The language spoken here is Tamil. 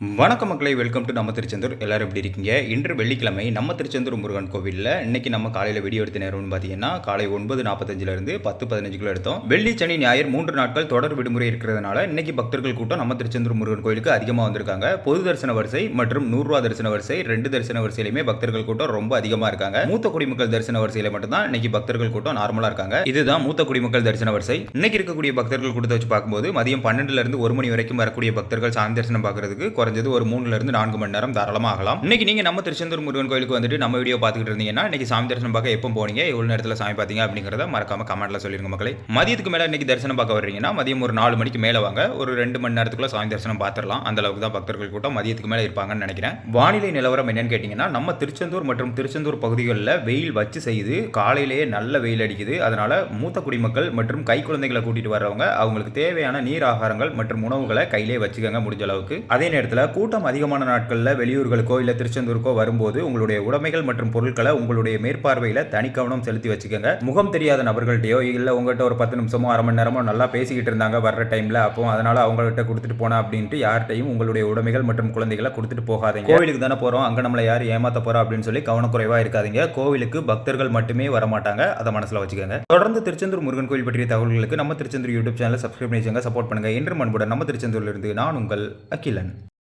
வணக்கம் மக்களை வெல்கம் டு நம்ம திருச்செந்தூர். எல்லாரும் எப்படி இருக்கீங்க? இன்று வெள்ளிக்கிழமை நம்ம திருச்செந்தூர் முருகன் கோவிலில் இன்னைக்கு நம்ம காலையில் வீடியோ எடுத்த நேரம்னு பார்த்தீங்கன்னா காலை ஒன்பது நாற்பத்தஞ்சிலிருந்து பத்து பதினஞ்சுக்குள்ள எடுத்தோம். வெள்ளி சனி ஞாயிறு மூன்று நாட்கள் தொடர் விடுமுறை இருக்கிறதுனால இன்னைக்கு பக்தர்கள் கூட்டம் நம்ம திருச்செந்தூர் முருகன் கோயிலுக்கு அதிகமாக வந்திருக்காங்க. பொது தரிசன வரிசை மற்றும் நூறுரூவா தரிசன வரிசை ரெண்டு தரிசன வரிசையிலுமே பக்தர்கள் கூட்டம் ரொம்ப அதிகமாக இருக்காங்க. மூத்த குடிமக்கள் தரிசன வரிசையில் மட்டும்தான் இன்னைக்கு பக்தர்கள் கூட்டம் நார்மலாக இருக்காங்க. இதுதான் மூத்த குடிமக்கள் தரிசன வரிசை. இன்னைக்கு இருக்கக்கூடிய பக்தர்கள் கூட்டத்தை வச்சு பார்க்கும்போது மதியம் பன்னெண்டுல இருந்து ஒரு மணி வரைக்கும் வரக்கூடிய பக்தர்கள் சாமி தரிசனம் பார்க்கறதுக்கு குறைஞ்சது ஒரு மூணுலேருந்து நான்கு மணி நேரம் தாராளமாக ஆகலாம். இன்னைக்கு நீங்க நம்ம திருச்செந்தூர் முருகன் கோயிலுக்கு வந்துட்டு நம்ம வீடியோ பார்த்துக்கிட்டு இருந்தீங்கன்னா இன்னைக்கு சாமி தரிசனம் பார்க்க எப்போ போனீங்க எவ்வளோ நேரத்தில் சாமி பார்த்தீங்க அப்படிங்கிறத மறக்காம கமெண்ட்ல சொல்லிருங்க மக்களே. மதியத்துக்கு மேலே இன்னைக்கு தரிசனம் பார்க்க வர்றீங்கன்னா மதியம் ஒரு நாலு மணிக்கு மேலே வாங்க. ஒரு ரெண்டு மணி நேரத்துக்குள்ள சாமி தரிசனம் பார்த்துடலாம். அந்த அளவுக்கு தான் பக்தர்கள் கூட்டம் மதியத்துக்கு மேலே இருப்பாங்கன்னு நினைக்கிறேன். வானிலை நிலவரம் என்னன்னு கேட்டீங்கன்னா நம்ம திருச்செந்தூர் மற்றும் திருச்செந்தூர் பகுதிகளில் வெயில் வச்சு செய்யுது. காலையிலேயே நல்ல வெயில் அடிக்குது. அதனால மூத்த குடிமக்கள் மற்றும் கை குழந்தைகளை கூட்டிட்டு வர்றவங்க அவங்களுக்கு தேவையான நீர் ஆகாரங்கள் மற்றும் உணவுகளை கையிலே வச்சுக்கோங்க முடிஞ்ச அளவுக்கு. அதே நேரத்தில் கூட்டம் அதிகமான நாட்களில் வெளியூர்களுக்கோ இல்லை திருச்செந்தூருக்கோ வரும்போது உங்களுடைய உடைமைகள் மற்றும் பொருட்களை உங்களுடைய மேற்பார்வையில் தனி கவனம் செலுத்தி வச்சுக்கோங்க. முகம் தெரியாத நபர்கள்ட்டையோ இல்லை உங்கள்கிட்ட ஒரு பத்து நிமிஷமோ அரை மணி நேரமோ நல்லா பேசிக்கிட்டு இருந்தாங்க வர்ற டைமில் அப்போ அதனால அவங்கள்ட்ட கொடுத்துட்டு போனா அப்படின்ட்டு யார்கிட்டையும் உங்களுடைய உடைமைகள் மற்றும் குழந்தைகளை கொடுத்துட்டு போகாதீங்க. கோவிலுக்கு தானே போகிறோம் அங்கே நம்மளை யார் ஏமாத்த போகிறோம் அப்படின்னு சொல்லி கவனக்குறைவாக இருக்காதீங்க. கோவிலுக்கு பக்தர்கள் மட்டுமே வரமாட்டாங்க அதை மனசில் வச்சுக்கோங்க. தொடர்ந்து திருச்செந்தூர் முருகன் கோயில் பற்றிய தகவல்களுக்கு நம்ம திருச்செந்தூர் யூடியூப் சேனலை சப்ஸ்கிரைப் பண்ணி சப்போர்ட் பண்ணுங்க. என்று மண்புடன் நம்ம திருச்செந்தூர்ல இருந்து நான் உங்கள் அகிலன்.